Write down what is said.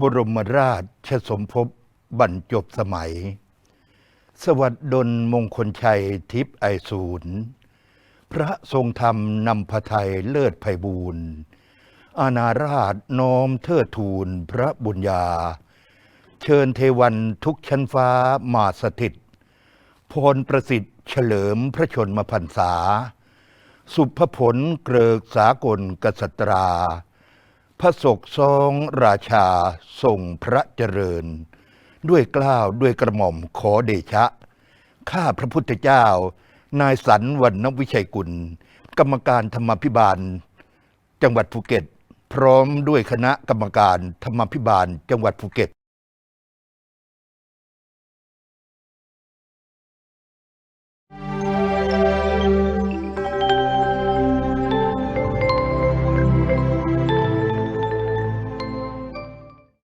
บรมราชสมภพบรรจบสมัย สวัสดลมงคลชัยทิพย์ไอศูนย์พระทรงธรรมนำพระไทยเลิศไพบูรณ์อาณาราชน้อมเทิดทูนพระบุญญา เชิญเทวันทุกชั้นฟ้ามาสถิต พรประสิทธิ์เฉลิมพระชนมพรรษา สุภผลเกริกสากลกษัตรา พระศกซองราชาทรงพระเจริญ ด้วยกล้าวด้วยกระหม่อมขอเดชะ ข้าพระพุทธเจ้า นายสันวันนวิชัยกุล กรรมการธรรมพิบาล จังหวัดภูเก็ต พร้อมด้วยคณะกรรมการธรรมพิบาลจังหวัดภูเก็ต